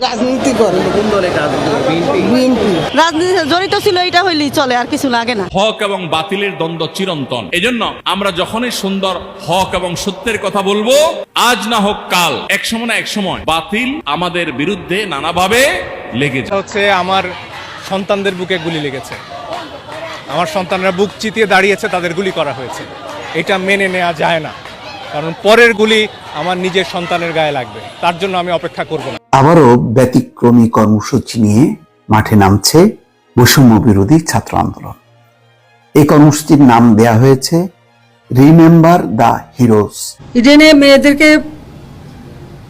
রাজনীতি করে। কোন দলে কাজ বিএনপি। বিএনপি। রাজনীতি জড়িত ছিল এটা হইলেই চলে আর কিছু লাগে না। হক এবং বাতিলের দ্বন্দ্ব চিরন্তন। এজন্য আমরা যখনই সুন্দর হক এবং সত্যের কথা বলব আজ না হোক কাল এক সময় না এক সময় বাতিল আমাদের বিরুদ্ধে নানাভাবে লেগে যাবে হচ্ছে আমার সন্তানদের বুকে গুলি লেগেছে। আমার সন্তানরা বুক চিতিয়ে দাঁড়িয়েছে তাদের গুলি করা হয়েছে। এটা মেনে নেওয়া যায় না। কারণ পরের গুলি আমার নিজের সন্তানের গায়ে লাগবে। তার জন্য আমি অপেক্ষা করব না। আবারও ব্যতিক্রমী কর্মসূচি নিয়ে মাঠে নামছে বৈষম্য বিরোধী ছাত্র আন্দোলন। এই কর্মসূচির নাম দেয়া হয়েছে রিমেম্বার দ্য হিরোজ ইডেনে মেয়েদেরকে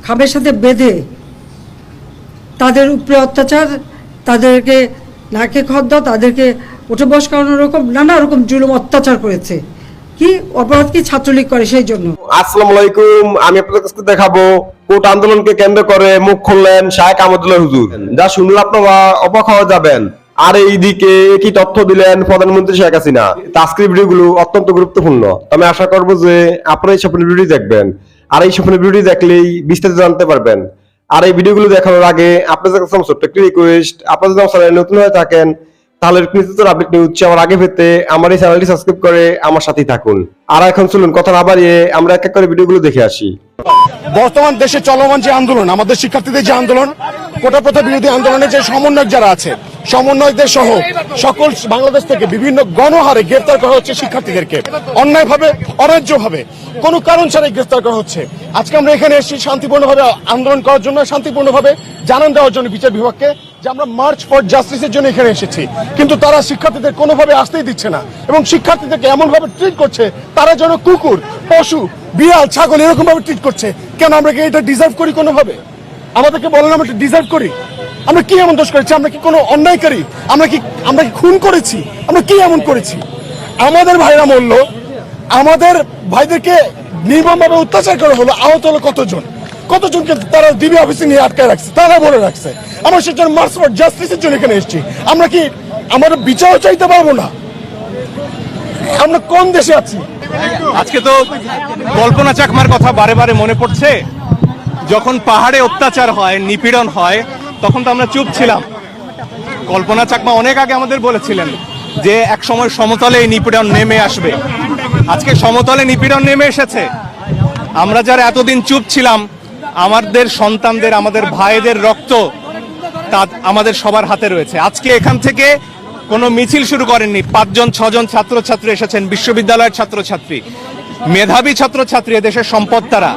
খামের সাথে বেঁধে তাদের উপরে অত্যাচার, তাদেরকে নাকে খদ্দা, তাদেরকে উঠে বস করানোর রকম নানা রকম জুলুম অত্যাচার করেছে। কি অপরাধ কি ছাত্রলীগ করে সেই জন্য? আসসালামু আলাইকুম, আমি আপনাদের কাছে দেখাবো কোট আন্দোলনকে কেন্দ্র করে মুখ খুললেন শাহেক আহমদুল্লাহ হুজুর। যা শুনলে আপনারা অবাক হওয়া যাবেন। আর এইদিকে কি তথ্য দিলেন প্রধানমন্ত্রী শেখ হাসিনা। তাস্ক্রিপ্ট ভিডিওগুলো অত্যন্ত গুরুত্বপূর্ণ। আমি আশা করব যে আপনারা এই স্বপ্নের ভিডিও দেখবেন। আর এই স্বপ্নের ভিডিও দেখলেই বিস্তারিত জানতে পারবেন। আর এই ভিডিওগুলো দেখানোর আগে আপনাদের কাছে ছোট্ট একটি রিকোয়েস্ট আপনারা যদি আমার চ্যানেলে নতুন হয়ে থাকেন তাহলে নিত্য আপডেট নিউজ আমার আগে পেতে আমার এই চ্যানেলটি সাবস্ক্রাইব করে আমার সাথেই থাকুন। আর এখন চলুন, কথা না বাড়িয়ে আমরা এক এক করে ভিডিওগুলো দেখে আসি। বর্তমান দেশে চলমান যে আন্দোলন, আমাদের শিক্ষার্থীদের যে আন্দোলন, কোটা প্রথা বিরোধী আন্দোলনের যে সমন্বয়ক যারা আছে, সমন্বয়কদের সহ সকল বাংলাদেশ থেকে বিভিন্ন গণহারে গ্রেফতার করা হচ্ছে শিক্ষার্থীদেরকে। অন্যায়ভাবে অন্যায্যভাবে কোনো কারণ ছাড়াই গ্রেফতার করা হচ্ছে। আজকে আমরা এখানে এসেছি শান্তিপূর্ণভাবে আন্দোলন করার জন্য, শান্তিপূর্ণভাবে জানান দেওয়ার জন্য বিচার বিভাগকে। যে আমরা মার্চ ফর জাস্টিসের জন্য এখানে এসেছি। কিন্তু তারা শিক্ষার্থীদের কোনোভাবে আসতেই দিচ্ছে না। এবং শিক্ষার্থীদেরকে এমনভাবে ট্রিট করছে, তারা যেন কুকুর, পশু, বিড়াল, ছাগল এরকম ভাবে ট্রিট করছে। কেন আমরা কি এটা ডিজার্ভ করি কোনোভাবে? আমাদেরকে বলেন আমরা ডিজার্ভ করি। আমরা কি এমন দোষ করেছি? আমরা কি কোনো অন্যায়কারী? আমরা কি আমরা কি খুন করেছি? আমরা কি এমন করেছি? আমাদের ভাইরা মরল। আমাদের ভাইদেরকে নির্মমভাবে অত্যাচার করা হলো। আহত হলো কতজন? কতজনকে তারা ডিবি অফিসে নিয়ে আটকায় রাখছে? তারা বলে রাখছে। আমরা সেজন্য মার্চ ফর জাস্টিসের জন্য এখানে এসেছি। আমরা কি আমরা বিচারও চাইতে পারব না? আমরা কোন দেশে আছি? আজকে তো কল্পনা চাকমার কথা বারে বারে মনে পড়ছে। যখন পাহাড়ে অত্যাচার হয়, নিপীড়ন হয়, তখন তো আমরা চুপ ছিলাম। কল্পনা চাকমা অনেক আগে আমাদের বলেছিলেন যে এক সময় সমতলে এই নিপীড়ন নেমে আসবে। আজকে সমতলে নিপীড়ন নেমে এসেছে। আমরা যারা এতদিন চুপ ছিলাম আমাদের সন্তানদের, আমাদের ভাইদের রক্ত তা আমাদের সবার হাতে রয়েছে। আজকে এখান থেকে কোনো মিছিল শুরু করেননি। পাঁচজন, ছজন ছাত্রছাত্রী এসেছেন, বিশ্ববিদ্যালয়ের ছাত্রছাত্রী। মেধাবী ছাত্রছাত্রী দেশের সম্পদ তারা।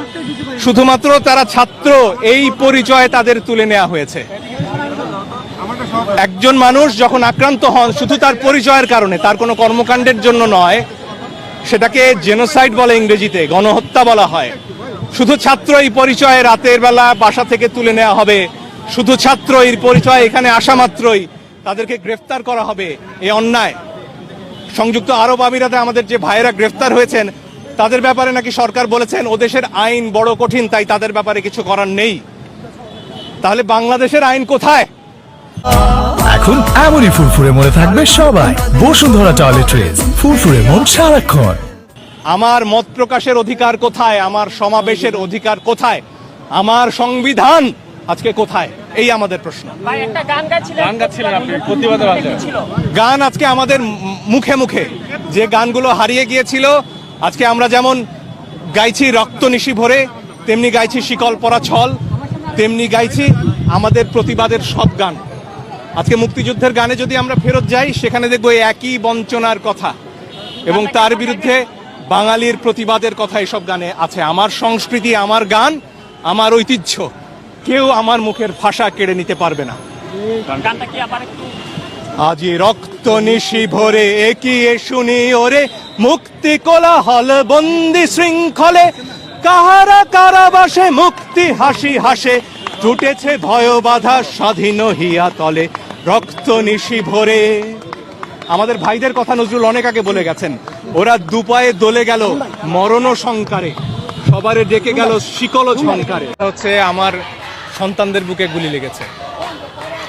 শুধুমাত্র তারা ছাত্র, এই পরিচয়ে তাদের তুলে নেওয়া হয়েছে। একজন মানুষ যখন আক্রান্ত হন, শুধু তার পরিচয়ের কারণে, তার কোনো কর্মকাণ্ডের জন্য নয়, সেটাকে জেনোসাইড বলে ইংরেজিতে গণহত্যা বলা হয়। শুধু ছাত্র এই পরিচয়ে রাতের বেলা বাসা থেকে তুলে নেওয়া হবে। শুধু ছাত্র এই পরিচয় এখানে আসা মাত্রই তাদেরকে গ্রেফতার করা হবে এ অন্যায়। সংযুক্ত আরব আমিরাতে আমাদের যে ভাইয়েরা গ্রেফতার হয়েছেন, তাদের ব্যাপারে নাকি সরকার বলেছেন, ও দেশের আইন বড় কঠিন, তাই তাদের ব্যাপারে কিছু করার নেই। তাহলে বাংলাদেশের আইন কোথায়? এখন এমনই ফুরফুরে মনে থাকবে সবাই। বসুন্ধরা টয়লেট্রিজ ফুরফুরে মন সারাক্ষণ। আমার মত প্রকাশের অধিকার কোথায়? আমার সমাবেশের অধিকার কোথায়? আমার সংবিধান আজকে কোথায়? এই আমাদের প্রশ্ন। গান আজকে আমাদের মুখে মুখে। যে গানগুলো হারিয়ে গিয়েছিল আজকে আমরা যেমন গাইছি রক্ত নিশি ভরে তেমনি গাইছি শিকল পরা ছল তেমনি গাইছি আমাদের প্রতিবাদের সব গান। আজকে মুক্তিযুদ্ধের গানে যদি আমরা ফেরত যাই সেখানে দেখব একই বঞ্চনার কথা। এবং তার বিরুদ্ধে বাঙালির প্রতিবাদের কথা এসব গানে আছে। আমার সংস্কৃতি আমার গান আমার ঐতিহ্য। কেউ আমার মুখের ভাষা কেড়ে নিতে পারবে না। আজি রক্ত নিশি ভরে একিয়ে শুনি ওরে মুক্তি কোলাহল বন্দি শৃঙ্খলে। কাহারা কারাবাসে মুক্তি হাসি হাসে টুটেছে ভয় বাধা স্বাধীন হিয়া তলে রক্ত নিশি ভরে আমাদের ভাইদের কথা নজরুল অনেক আগে বলে গেছেন। ওরা দুপায়ে দলে গেল মরণ সংকারে। সবারে ডেকে গেল শিকল ঝংকারে হচ্ছে আমার সন্তানদের বুকে গুলি লেগেছে।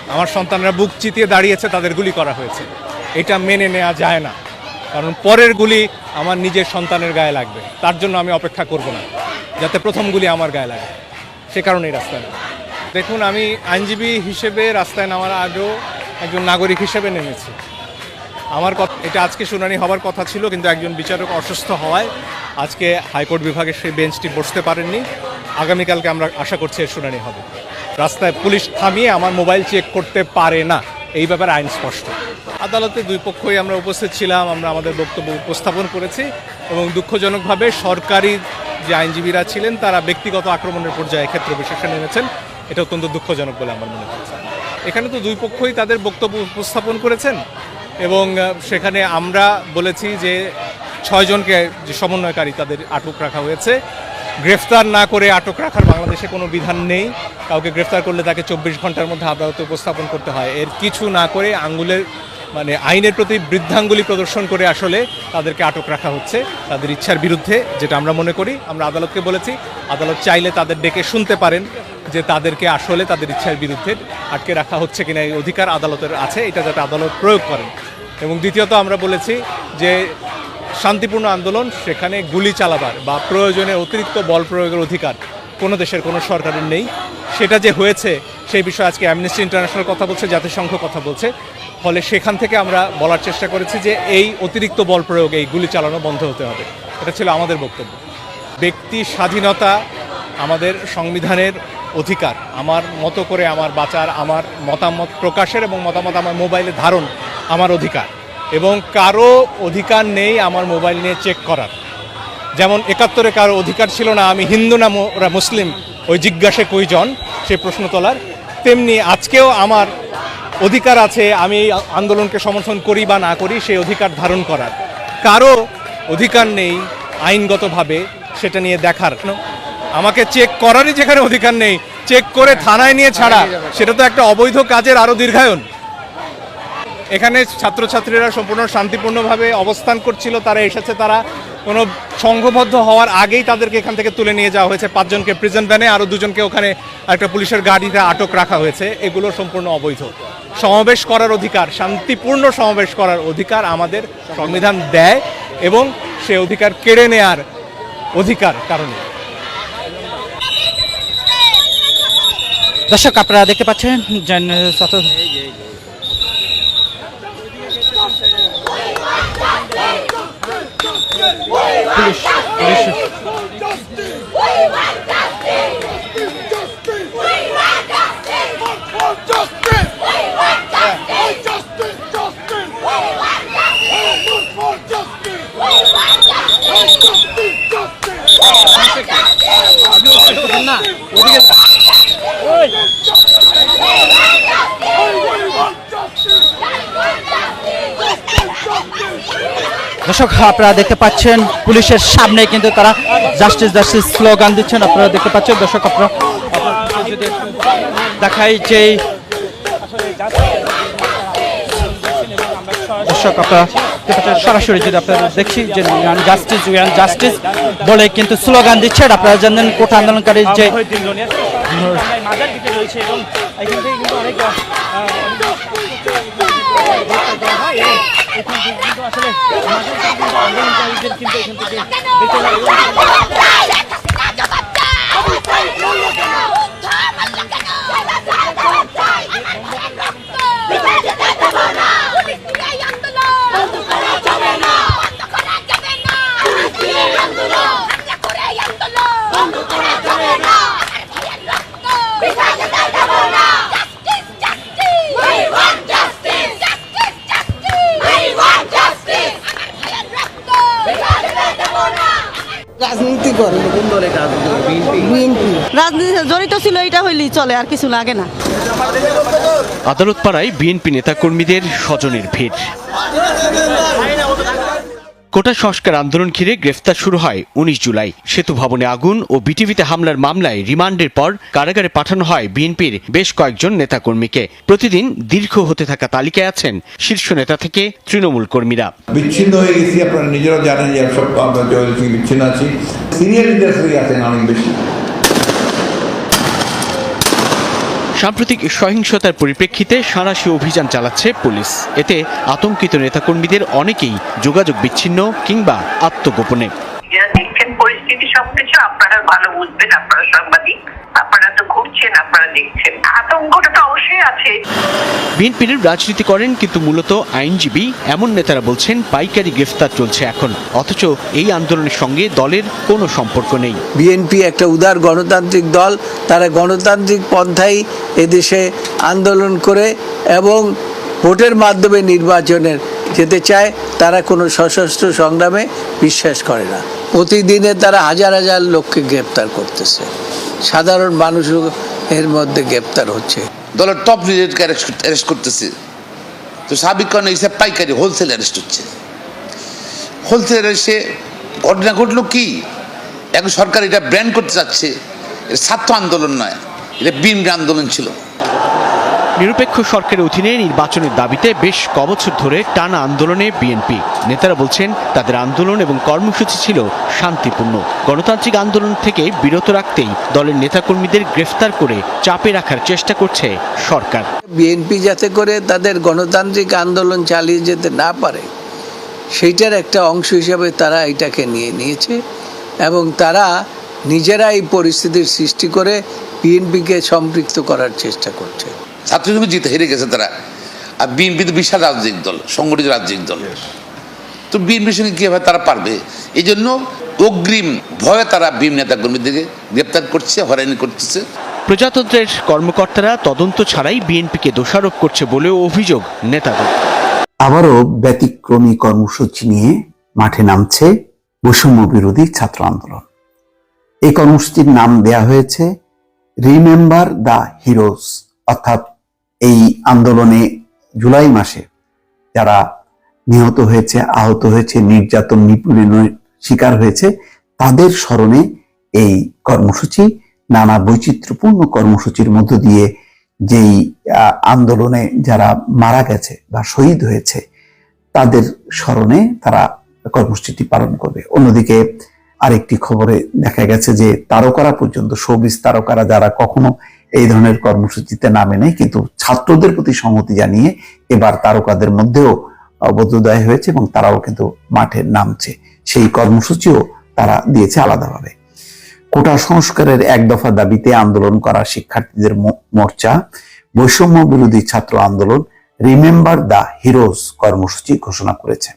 আমার সন্তানরা বুক চিতিয়ে দাঁড়িয়েছে, তাদের গুলি করা হয়েছে। এটা মেনে নেওয়া যায় না। কারণ পরের গুলি আমার নিজের সন্তানের গায়ে লাগবে। তার জন্য আমি অপেক্ষা করব না, যাতে প্রথম গুলি আমার গায়ে লাগে। সে কারণে এই রাস্তায় দেখুন, আমি আইনজীবী হিসেবে রাস্তায় নামার আগেও একজন নাগরিক হিসেবে নেমেছি। আমার এটা আজকে শুনানি হওয়ার কথা ছিল, কিন্তু একজন বিচারক অসুস্থ হওয়ায় আজকে হাইকোর্ট বিভাগের সেই বেঞ্চটি বসতে পারেননি। আগামীকালকে আমরা আশা করছি এর শুনানি হবে। রাস্তায় পুলিশ থামিয়ে আমার মোবাইল চেক করতে পারে না। এই ব্যাপারে আইন স্পষ্ট। আদালতে দুই পক্ষই আমরা উপস্থিত ছিলাম, আমরা আমাদের বক্তব্য উপস্থাপন করেছি এবং দুঃখজনকভাবে সরকারি যে আইনজীবীরা ছিলেন, তারা ব্যক্তিগত আক্রমণের পর্যায়ে ক্ষেত্র বিশেষে নেমেছেন এটা অত্যন্ত দুঃখজনক বলে আমার মনে হচ্ছে। এখানে তো দুই পক্ষই তাদের বক্তব্য উপস্থাপন করেছেন। এবং সেখানে আমরা বলেছি যে ছয়জনকে যে সমন্বয়কারী তাদের আটক রাখা হয়েছে। গ্রেফতার না করে আটক রাখার বাংলাদেশে কোনো বিধান নেই। কাউকে গ্রেফতার করলে তাকে চব্বিশ ঘণ্টার মধ্যে আদালতে উপস্থাপন করতে হয়। এর কিছু না করে আঙ্গুলের মানে আইনের প্রতি বৃদ্ধাঙ্গুলি প্রদর্শন করে আসলে তাদেরকে আটক রাখা হচ্ছে, তাদের ইচ্ছার বিরুদ্ধে, যেটা আমরা মনে করি। আমরা আদালতকে বলেছি, আদালত চাইলে তাদের ডেকে শুনতে পারেন যে তাদেরকে আসলে তাদের ইচ্ছার বিরুদ্ধে আটকে রাখা হচ্ছে কিনা, এই অধিকার আদালতের আছে, এটা যাতে আদালত প্রয়োগ করেন। এবং দ্বিতীয়ত আমরা বলেছি যে শান্তিপূর্ণ আন্দোলন সেখানে গুলি চালাবার বা প্রয়োজনে অতিরিক্ত বল প্রয়োগের অধিকার কোনো দেশের, কোনো সরকারের নেই। সেটা যে হয়েছে সেই বিষয়ে আজকে অ্যামনেস্টি ইন্টারন্যাশনাল কথা বলছে, জাতিসংঘ কথা বলছে। ফলে সেখান থেকে আমরা বলার চেষ্টা করেছি যে এই অতিরিক্ত বল প্রয়োগ, এই গুলি চালানো বন্ধ হতে হবে। এটা ছিল আমাদের বক্তব্য। ব্যক্তি স্বাধীনতা আমাদের সংবিধানের অধিকার। আমার মতো করে আমার বাঁচার, আমার মতামত প্রকাশের এবং মতামত আমার মোবাইলে ধারণ আমার অধিকার এবং কারও অধিকার নেই আমার মোবাইল নিয়ে চেক করার। যেমন একাত্তরে কারও অধিকার ছিল না, আমি হিন্দু না মুসলিম, ওই জিজ্ঞাসে কইজন সে প্রশ্ন তোলার, তেমনি আজকেও আমার অধিকার আছে, আমি আন্দোলনকে সমর্থন করি বা না করি, সেই অধিকার ধারণ করার। কারও অধিকার নেই আইনগতভাবে, সেটা নিয়ে দেখার। আমাকে চেক করারই যেখানে অধিকার নেই, চেক করে থানায় নিয়ে ছাড়া, সেটা তো একটা অবৈধ কাজের আরও দীর্ঘায়ন। এখানে ছাত্রছাত্রীরা সম্পূর্ণ শান্তিপূর্ণভাবে অবস্থান করছিল, তারা এসেছে, তারা কোনো সংঘবদ্ধ হওয়ার আগেই তাদেরকে এখান থেকে তুলে নিয়ে যাওয়া হয়েছে। পাঁচজনকে প্রিজন ভ্যানে আরও দুজনকে ওখানে একটা পুলিশের গাড়িতে আটক রাখা হয়েছে। এগুলো সম্পূর্ণ অবৈধ। সমাবেশ করার অধিকার, শান্তিপূর্ণ সমাবেশ করার অধিকার আমাদের সংবিধান দেয় এবং সে অধিকার কেড়ে নেয়ার অধিকার কারণে দর্শক, আপনারা দেখতে পাচ্ছেন জৈন ছাত্র পুলিশ পুলিশ দর্শক, আপনারা দেখতে পাচ্ছেন, পুলিশের সামনে কিন্তু তারা জাস্টিস জাস্টিস স্লোগান দিচ্ছেন, আপনারা দেখতে পাচ্ছেন, দর্শক, আপনারা দেখাই যে দর্শক, আপনারা সরাসরি যদি আপনারা দেখছি যে জাস্টিস উইয়ান জাস্টিস বলে কিন্তু স্লোগান দিচ্ছেন, আপনারা জানেন কোটা আন্দোলনকারী যে মাজার দিকে রয়েছে এবং এখান থেকে কিন্তু আসলে মাজার কিন্তু আন্দোলনকারীদের কিন্তু এখান থেকে বেঁচে রাজনীতি করে। রাজনীতি জড়িত ছিল এটা হইলেই চলে আর কিছু লাগে না। আদালত পাড়ায় বিএনপি নেতা কর্মীদের স্বজনের ভিড়। কোটা সংস্কার আন্দোলন ঘিরে গ্রেফতার শুরু হয় উনিশ জুলাই। সেতু ভবনে আগুন ও বিটিভিতে হামলার মামলায় রিমান্ডের পর কারাগারে পাঠানো হয় বিএনপির বেশ কয়েকজন নেতাকর্মীকে। প্রতিদিন দীর্ঘ হতে থাকা তালিকায় আছেন শীর্ষ নেতা থেকে তৃণমূল কর্মীরা। বিচ্ছিন্ন হয়ে গেছি, আপনারা নিজেরা জানেন যে সব আমরা বিচ্ছিন্ন আছি। সিনিয়র লিডার্সই আছেন অনেক বেশি। সাম্প্রতিক সহিংসতার পরিপ্রেক্ষিতে সাঁড়াশি অভিযান চালাচ্ছে পুলিশ। এতে আতঙ্কিত নেতাকর্মীদের অনেকেই যোগাযোগ বিচ্ছিন্ন কিংবা আত্মগোপনে। পরিস্থিতি সবকিছু আপনারা ভালো বুঝবেন, আপনারা সাংবাদিক। আপনারা তো করছেন আপনারা দেখছেন। আতঙ্কটা তো অবশ্যই আছে। বিএনপির রাজনীতি করেন কিন্তু মূলত আইনজীবী এমন নেতারা বলছেন পাইকারি গ্রেফতার চলছে এখন। অথচ এই আন্দোলনের সঙ্গে দলের কোনো সম্পর্ক নেই। বিএনপি একটা উদার গণতান্ত্রিক দল তারা গণতান্ত্রিক পন্থাই এদেশে আন্দোলন করে এবং ভোটের মাধ্যমে নির্বাচনের যেতে চায় তারা কোনো সশস্ত্র সংগ্রামে বিশ্বাস করে না। প্রতিদিনে তারা হাজার হাজার লোককে গ্রেপ্তার করতেছে। সাধারণ মানুষও এর মধ্যে গ্রেপ্তার হচ্ছে। দলের টপ লিডারকে অ্যারেস্ট করতেছে। তো সাবিক কারণে পাইকারি হোলসেল অ্যারেস্ট হচ্ছে। হোলসেল অ্যারেস্টে ঘটনা ঘটলো কি? এখন সরকার এটা ব্র্যান্ড করতে চাচ্ছে। এটা ছাত্র আন্দোলন নয়, এটা বিএনপি আন্দোলন ছিল। নিরপেক্ষ সরকারের অধীনে নির্বাচনের দাবিতে বেশ কবছর ধরে টানা আন্দোলনে বিএনপি। নেতারা বলছেন, তাদের আন্দোলন এবং কর্মসূচি ছিল শান্তিপূর্ণ। গণতান্ত্রিক আন্দোলন থেকে বিরত রাখতেই দলের নেতাকর্মীদের গ্রেফতার করে চাপে রাখার চেষ্টা করছে সরকার। বিএনপি যাতে করে তাদের গণতান্ত্রিক আন্দোলন চালিয়ে যেতে না পারে, সেইটার একটা অংশ হিসাবে তারা এটাকে নিয়ে নিয়েছে এবং তারা নিজেরা এই পরিস্থিতির সৃষ্টি করে বিএনপিকে সম্পৃক্ত করার চেষ্টা করছে। ছাত্রসংঘ জিতে হেরে গেছে তারা। আর বিএনপি তো বিশাল রাজনৈতিক দল সংগঠিত রাজনৈতিক দল। তো বিএনপির সঙ্গে কীভাবে তারা পারবে? এই জন্য অগ্রিম ভয়ে তারা বিএম নেতা কর্মীদেরকে গ্রেপ্তার করছে হয়রানি করতেছে। প্রজাতন্ত্রের কর্মকর্তারা তদন্ত ছাড়াই বিএনপিকে দোষারোপ করছে বলেও অভিযোগ নেতাদের। আবারও ব্যতিক্রমী কর্মসূচি নিয়ে মাঠে নামছে বৈষম্য বিরোধী ছাত্র আন্দোলন। এই কর্মসূচির নাম দেয়া হয়েছে রিমেম্বার দ্য হিরোজ অর্থাৎ এই আন্দোলনে জুলাই মাসে যারা নিহত হয়েছে, আহত হয়েছে, নির্যাতন, নিপীড়নের শিকার হয়েছে, তাদের স্মরণে এই কর্মসূচি, নানা বৈচিত্র্যপূর্ণ কর্মসূচির মধ্য দিয়ে যেই আন্দোলনে যারা মারা গেছে বা শহীদ হয়েছে, তাদের স্মরণে তারা কর্মসূচিটি পালন করবে। অন্যদিকে আরেকটি খবরে দেখা গেছে যে তারকারা পর্যন্ত, শোবিজ তারকারা যারা কখনো এই ধরনের কর্মসূচিতে নামে নেই, কিন্তু ছাত্রদের প্রতি সংহতি জানিয়ে এবার তারকাদের মধ্যেও অবদ্ধোদয় হয়েছে এবং তারাও কিন্তু মাঠে নামছে। সেই কর্মসূচিও তারা দিয়েছে আলাদাভাবে। কোটা সংস্কারের এক দফা দাবিতে আন্দোলন করা শিক্ষার্থীদের মোর্চা, বৈষম্য বিরোধী ছাত্র আন্দোলন, রিমেম্বার দ্য হিরোজ কর্মসূচি ঘোষণা করেছে।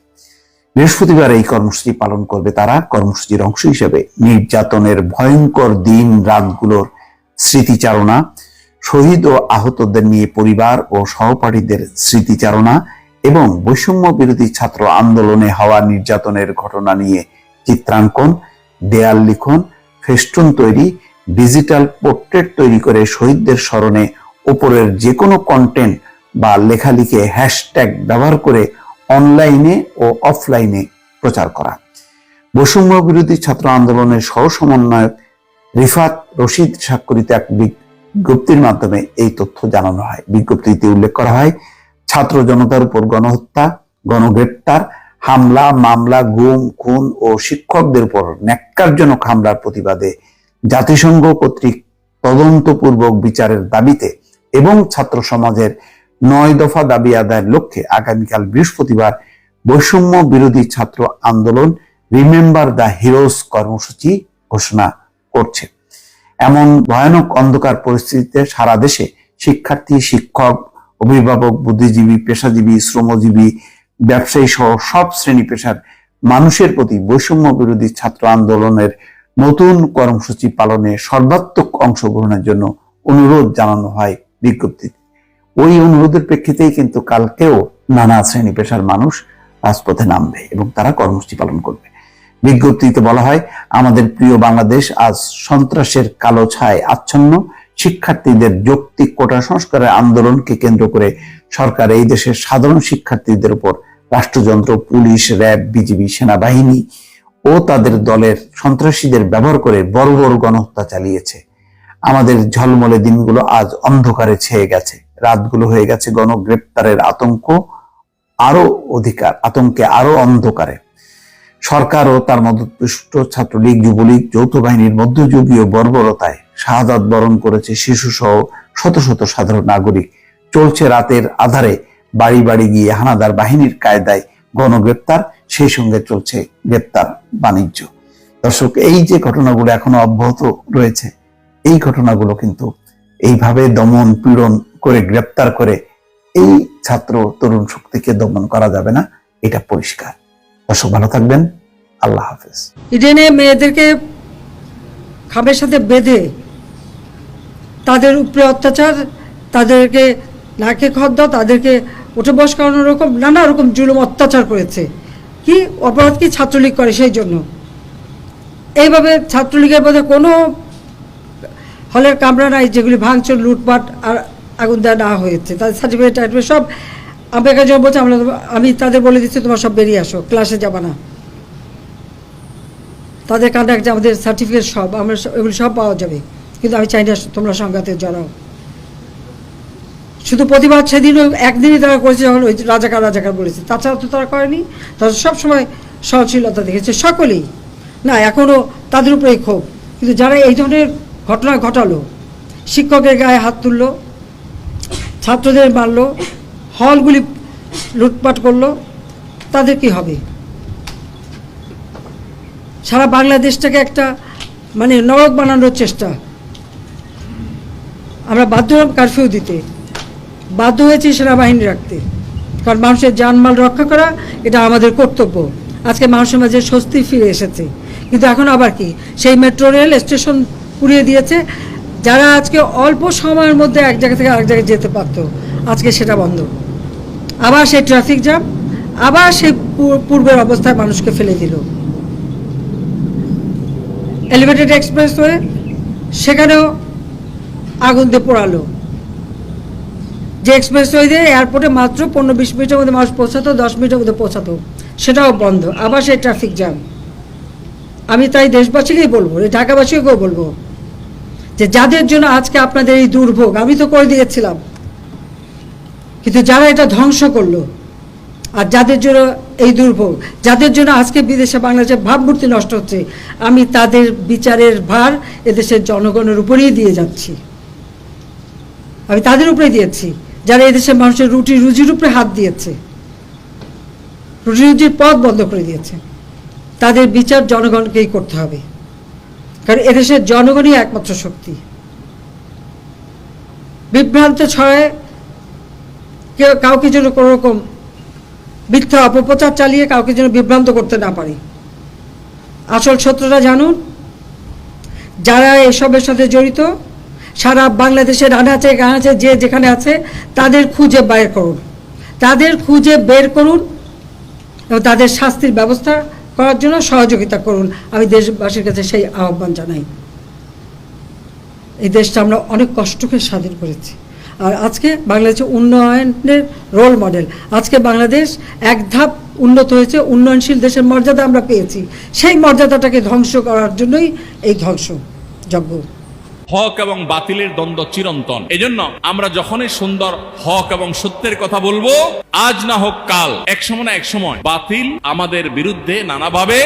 বৃহস্পতিবার এই কর্মসূচি পালন করবে তারা। কর্মসূচির অংশ হিসেবে নির্যাতনের ভয়ঙ্কর দিন রাতগুলোর স্মৃতিচারণা, শহীদ ও আহতদের নিয়ে পরিবার ও সহপাঠীদের স্মৃতিচারণা এবং বৈষম্য বিরোধী ছাত্র আন্দোলনে হওয়া নির্যাতনের ঘটনা নিয়ে চিত্রাঙ্কন, দেয়াল লিখন, ফেস্টুন তৈরি, ডিজিটাল পোর্ট্রেট তৈরি করে শহীদদের স্মরণে ওপরের যে কোনো কন্টেন্ট বা লেখালিখে হ্যাশট্যাগ ব্যবহার করে অনলাইনে ও অফলাইনে প্রচার করা। বৈষম্য বিরোধী ছাত্র আন্দোলনের সহ সমন্বয়ক রিফাত রশিদ স্বাক্ষরিত এক বিজ্ঞপ্তির মাধ্যমে এই তথ্য জানানো হয়। বিজ্ঞপ্তিতে উল্লেখ করা হয়, ছাত্র জনতার উপর গণহত্যা, গণগ্রেপ্তার, হামলা, মামলা, গুম, খুন ও শিক্ষকদের উপর ন্যাক্কারজনক হামলার প্রতিবাদে জাতিসংঘ কর্তৃক তদন্তপূর্বক বিচারের দাবিতে এবং ছাত্র সমাজের নয় দফা দাবি আদায়ের লক্ষ্যে আগামীকাল বৃহস্পতিবার বৈষম্য বিরোধী ছাত্র আন্দোলন রিমেম্বার দ্য হিরোজ কর্মসূচি ঘোষণা করছে। এমন ভয়ানক অন্ধকার পরিস্থিতিতে সারা দেশে শিক্ষার্থী, শিক্ষক, অভিভাবক, বুদ্ধিজীবী, পেশাজীবী, শ্রমজীবী ব্যবসায়ী সহ সব শ্রেণি পেশার মানুষের প্রতি বৈষম্য বিরোধী ছাত্র আন্দোলনের নতুন কর্মসূচি পালনে সর্বাত্মক অংশগ্রহণের জন্য অনুরোধ জানানো হয় বিজ্ঞপ্তিতে। ওই অনুরোধের প্রেক্ষিতেই কিন্তু কালকেও নানা শ্রেণি পেশার মানুষ রাজপথে নামবে এবং তারা কর্মসূচি পালন করবে। বিজ্ঞপ্তিতে বলা হয়, আমাদের প্রিয় বাংলাদেশ আজ সন্ত্রাসের কালো ছায় আচ্ছন্ন। শিক্ষার্থীদের যৌক্তিক কোটা সংস্কারের আন্দোলনকে কেন্দ্র করে সরকার এই দেশের সাধারণ শিক্ষার্থীদের উপর রাষ্ট্রযন্ত্র, পুলিশ, র্যাব, বিজিবি, সেনাবাহিনী ও তাদের দলের সন্ত্রাসীদের ব্যবহার করে বড় বড় গণহত্যা চালিয়েছে। আমাদের ঝলমলে দিনগুলো আজ অন্ধকারে ছেয়ে গেছে। রাতগুলো হয়ে গেছে গণগ্রেপ্তারের আতঙ্ক আরও অধিকার, আতঙ্কে আরও অন্ধকারে। সরকার ও তার মধ্যপুষ্ট ছাত্রলীগ, যুবলীগ, যৌথ বাহিনীর মধ্যযুগীয় বর্বরতায় শাহাদাত বরণ করেছে শিশু সহ শত শত সাধারণ নাগরিক। চলছে রাতের আধারে বাড়ি বাড়ি গিয়ে হানাদার বাহিনীর কায়দায় গণগ্রেপ্তার, সেই সঙ্গে চলছে গ্রেপ্তার বাণিজ্য। দর্শক, এই যে ঘটনাগুলো এখনও অব্যাহত রয়েছে, এই ঘটনাগুলো কিন্তু এইভাবে দমন পীড়ন করে গ্রেপ্তার করে এই ছাত্র তরুণ শক্তিকে দমন করা যাবে না, এটা পরিষ্কার। দর্শক ভালো থাকবেন। আল্লাহ হাফেজ। ইডেনে মেয়েদেরকে খামের সাথে বেঁধে তাদের উপরে অত্যাচার, তাদেরকে নাকে খদ্দ, তাদেরকে উঠে বস করানোর রকম নানা রকম জুলুম অত্যাচার করেছে। কি অপরাধ কি ছাত্রলীগ করে সেই জন্য? এইভাবে ছাত্রলীগের মধ্যে কোনো হলের কামরা নাই, যেগুলি ভাঙচুর, লুটপাট আর আগুন দেওয়া না হয়েছে। তাদের সার্টিফিকেট সব আমাকে যখন বলছে, আমরা আমি তাদের বলে দিচ্ছি, তোমার সব বেরিয়ে আসো ক্লাসে যাবা না। তাদের কান্ডাক্ট যে আমাদের সার্টিফিকেট সব, আমরা এগুলো সব পাওয়া যাবে। কিন্তু আমি চাই না তোমরা সংঘাতে জড়াও। শুধু প্রতিবাদ সেদিনও একদিনই তারা করেছে, যখন ওই রাজাকার রাজাকার বলেছে। তাছাড়া তো তারা করেনি। তারা সবসময় সহনশীলতা দেখেছে, সকলেই। না এখনও তাদের উপরেই ক্ষোভ। কিন্তু যারা এই ধরনের ঘটনা ঘটালো, শিক্ষকের গায়ে হাত তুললো, ছাত্রদের মারলো হলগুলি লুটপাট করল, তাদের কি হবে? সারা বাংলাদেশটাকে একটা মানে নরক বানানোর চেষ্টা। আমরা বাধ্য হলাম কারফিউ দিতে। বাধ্য হয়েছি সেনাবাহিনী রাখতে। কারণ মানুষের জানমাল রক্ষা করা, এটা আমাদের কর্তব্য। আজকে মানুষের মাঝে স্বস্তি ফিরে এসেছে। কিন্তু এখন আবার কি? সেই মেট্রো রেল স্টেশন পুড়িয়ে দিয়েছে। যারা আজকে অল্প সময়ের মধ্যে এক জায়গা থেকে আরেক জায়গায় যেতে পারতো, আজকে সেটা বন্ধ। আবার সেই ট্রাফিক জ্যাম আবার সেই পূর- পূর্বের অবস্থায় মানুষকে ফেলে দিল। এলিভেটেড এক্সপ্রেসওয়ে সেখানেও আগুন দিয়ে পোড়ালো। যে এক্সপ্রেস এক্সপ্রেসওয়ে দিয়ে এয়ারপোর্টে মাত্র পনেরো বিশ মিনিটের মধ্যে মানুষ পৌঁছাতো, দশ মিনিটের মধ্যে পৌঁছাতো, সেটাও বন্ধ। আবার সেই ট্রাফিক জ্যাম আমি তাই দেশবাসীকেই বলব, এই ঢাকাবাসীকেও বলব যে যাদের জন্য আজকে আপনাদের এই দুর্ভোগ, আমি তো করে দিয়েছিলাম। কিন্তু যারা এটা ধ্বংস করল, আর যাদের জন্য এই দুর্ভোগ, যাদের জন্য আজকে বিদেশে বাংলাদেশের ভাবমূর্তি নষ্ট হচ্ছে, আমি তাদের বিচারের ভার এদেশের জনগণের উপরেই দিয়ে যাচ্ছি। আমি তাদের উপরে দিয়েছি, যারা এদেশের মানুষের রুটি রুজির উপরে হাত দিয়েছে, রুটি রুজির পথ বন্ধ করে দিয়েছে। তাদের বিচার জনগণকেই করতে হবে, কারণ এদেশের জনগণই একমাত্র শক্তি। বিভ্রান্ত ছড়ায় কেউ কাউকে যেন কোনো রকম মিথ্যা অপপ্রচার চালিয়ে কাউকে যেন বিভ্রান্ত করতে না পারি। আসল সত্যটা জানুন, যারা এসবের সাথে জড়িত, সারা বাংলাদেশের আনাচে গানাচে যে যেখানে আছে, তাদের খুঁজে বের করুন। তাদের খুঁজে বের করুন এবং তাদের শাস্তির ব্যবস্থা করার জন্য সহযোগিতা করুন। আমি দেশবাসীর কাছে সেই আহ্বান জানাই। এই দেশটা আমরা অনেক কষ্টকে স্বাধীন করেছি। আর আজকে বাংলাদেশের উন্নয়নের রোল মডেল আজকে বাংলাদেশ এক ধাপ উন্নত হয়েছে, উন্নয়নশীল দেশের মর্যাদা আমরা পেয়েছি। সেই মর্যাদাটাকে ধ্বংস করার জন্যই এই ধ্বংস যজ্ঞ। হক এবং বাতিলের দ্বন্দ্ব চিরন্তন। এজন্য আমরা যখনই সুন্দর হক এবং সত্যের কথা বলব, আজ না হোক কাল, এক সময় না এক সময়, বাতিল আমাদের বিরুদ্ধে নানাভাবে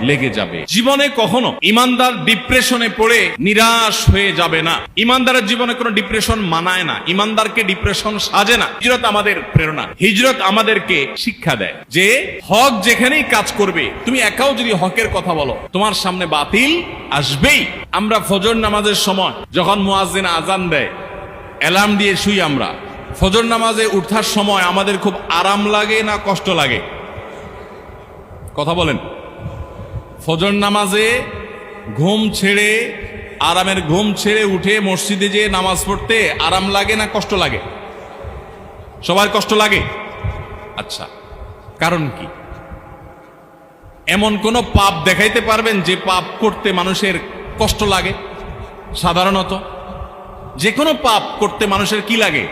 লেগে যাবে। জীবনে কখনো ইমানদার ডিপ্রেশনে পড়ে নিরাশ হয়ে যাবে না। ইমানদারের জীবনে কোনো ডিপ্রেশন মানায় না। ইমানদারকে ডিপ্রেশন সাজে না। হিজরত আমাদের প্রেরণা। হিজরত আমাদেরকে শিক্ষা দেয় যে হক যেখানেই কাজ করবে, তুমি একাও যদি হকের কথা বলো, তোমার সামনে বাতিল আসবেই। আমরা ফজর নামাজের সময় যখন মুয়াজ্জিন আজান দেয়, অ্যালার্ম দিয়ে শুই আমরা। ফজর নামাজে উঠার সময় আমাদের খুব আরাম লাগে না কষ্ট লাগে? কথা বলেন। ফজর নামাজে ঘুম ছেড়ে, আরামের ঘুম ছেড়ে উঠে মসজিদে যে নামাজ পড়তে আরাম লাগে না কষ্ট লাগে? সবার কষ্ট লাগে? আচ্ছা কারণ কি? এমন কোন পাপ দেখাইতে পারবেন যে পাপ করতে মানুষের কষ্ট লাগে? সাধারণত, যে কোনো পাপ করতে মানুষের কি লাগে?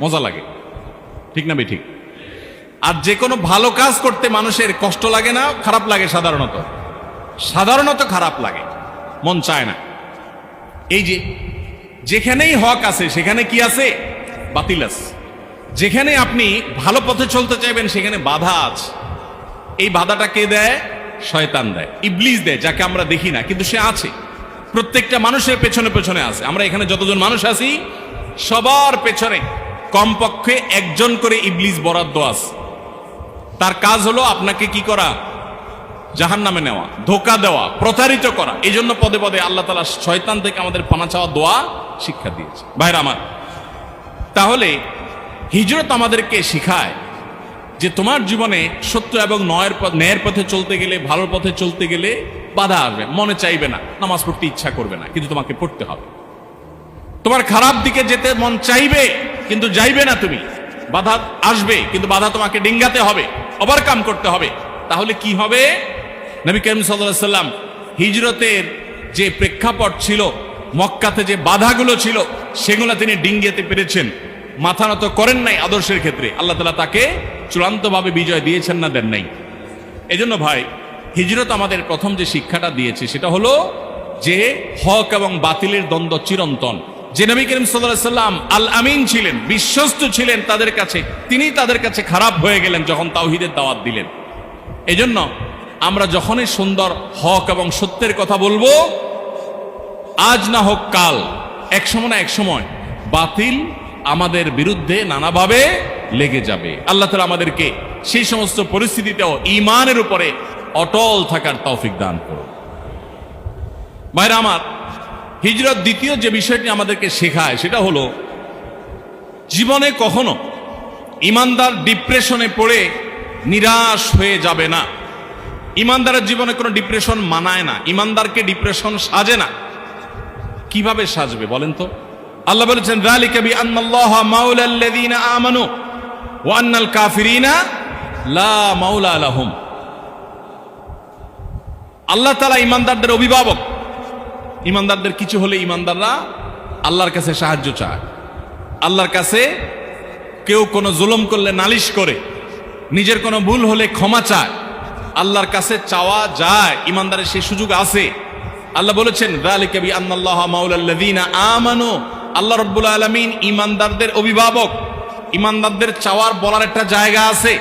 মজা লাগে। ঠিক না ঠিক আর যে কোনো ভালো কাজ করতে মানুষের কষ্ট লাগে না, খারাপ লাগে সাধারণত। সাধারণত খারাপ লাগে। মন চায় না। এই যে, যেখানেই হক আছে, সেখানে কি আছে? বাতিল আছে। যেখানে আপনি ভালো পথে চলতে চাইবেন, সেখানে বাধা আছে। এই বাধাটা কে দেয়? শয়তান দেয়। ইবলিস দেয়, যাকে আমরা দেখি না, কিন্তু সে আছে। প্রত্যেকটা মানুষের পেছনে পেছনে আছে। আমরা এখানে যতজন মানুষ আছি, সবার পেছনে কমপক্ষে একজন করে ইবলিস বরাদ্দ আছে। তার কাজ হলো আপনাকে কি করা? জাহান নামে নেওয়া, ধোকা দেওয়া, প্রতারিত করা এই জন্য পদে পদে আল্লাহ তালা শয়তান থেকে আমাদের পানা চাওয়া দোয়া শিক্ষা দিয়েছে। ভাইরা আমার, তাহলে হিজরত আমাদেরকে শিখায় যে তোমার জীবনে সত্য এবং নয়ের পথ, ন্যায়ের পথে চলতে গেলে ভালোর পথে চলতে গেলে বাধা আসবে, মনে চাইবে না, নামাজ পড়তে ইচ্ছা করবে না, কিন্তু তোমাকে পড়তে হবে। তোমার খারাপ দিকে যেতে মন চাইবে, কিন্তু যাইবে না তুমি। বাধা আসবে, কিন্তু বাধা তোমাকে ডিঙ্গাতে হবে, ওভারকাম করতে হবে। তাহলে কি হবে? নবী করিম সাল্লাম হিজরতের যে প্রেক্ষাপট ছিল, মক্কাতে যে বাধাগুলো ছিল, সেগুলো তিনি ডিঙ্গিয়েতে পেরেছেন। মাথা নত করেন নাই আদর্শের ক্ষেত্রে। আল্লাহ তালা তাকে চূড়ান্তভাবে বিজয় দিয়েছেন না দেন নাই। এজন্য ভাই, হিজরত আমাদের প্রথম যে শিক্ষাটা দিয়েছে, সেটা হলো যে হক এবং বাতিলের দ্বন্দ্ব চিরন্তন। যে নবী করিম সাল্লাম আল আমিন ছিলেন, বিশ্বস্ত ছিলেন তাদের কাছে তিনি তাদের কাছে খারাপ হয়ে গেলেন যখন তাওহিদের দাওয়াত দিলেন। এজন্য আমরা যখনই সুন্দর হক এবং সত্যের কথা বলব, আজ না হোক কাল, এক সময় না এক সময়, বাতিল আমাদের বিরুদ্ধে নানাভাবে লেগে যাবে। আল্লাহ তালা আমাদেরকে সেই সমস্ত পরিস্থিতিতেও ইমানের উপরে অটল থাকার তৌফিক দান করুন। ভাইরা আমার, হিজরত দ্বিতীয় যে বিষয়টি আমাদেরকে শেখায়, সেটা হলো, জীবনে কখনো ইমানদার ডিপ্রেশনে পড়ে নিরাশ হয়ে যাবে না। ইমানদারের জীবনে কোনো ডিপ্রেশন মানায় না, ইমানদারকে ডিপ্রেশন সাজে না। কীভাবে সাজবে বলেন তো? আল্লাহ বলেছেন, যালিকা বি আন্নাল্লাহ মাওলাল্লাযীনা আমানু ওয়া আন্নাল কাফিরিনা লা মাওলা লাহুম। আল্লাহ তাআলা ইমানদারদের অভিভাবক। ইমানদারদের কিছু হলে ইমানদাররা আল্লাহর কাছে সাহায্য চায়। আল্লাহর কাছে কেউ কোনো জুলুম করলে নালিশ করে, নিজের কোনো ভুল হলে ক্ষমা চায়। আল্লাহর কাছে চাওয়া যায়, ইমানদারের সেই সুযোগ আছে। আল্লাহ বলেছেন আমানু। আল্লাহ রব্বুল আলামিন ইমানদারদের অভিভাবক, ইমানদারদের চাওয়ার বলার একটা জায়গা আছে।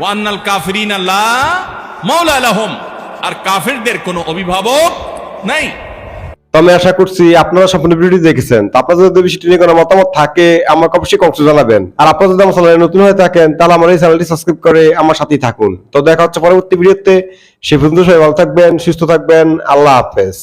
ওয়ান্নাল কাফরিন আল্লাহ লা আলহম লাহুম। আর কাফিরদের কোনো অভিভাবক নাই। তো আমি আশা করছি আপনারা সম্পূর্ণ ভিডিওটি দেখেছেন। তো আপনাদের যদি বিষয়টি নিয়ে কোনো মতামত থাকে, আমাকে অবশ্যই কমেন্টে জানাবেন। আর আপনারা যদি আমার চ্যানেলে নতুন হয়ে থাকেন, তাহলে আমার এই চ্যানেলটি সাবস্ক্রাইব করে আমার সাথেই থাকুন। তো দেখা হচ্ছে পরবর্তী ভিডিওতে। সে পর্যন্ত সবাই ভালো থাকবেন, সুস্থ থাকবেন। আল্লাহ হাফেজ।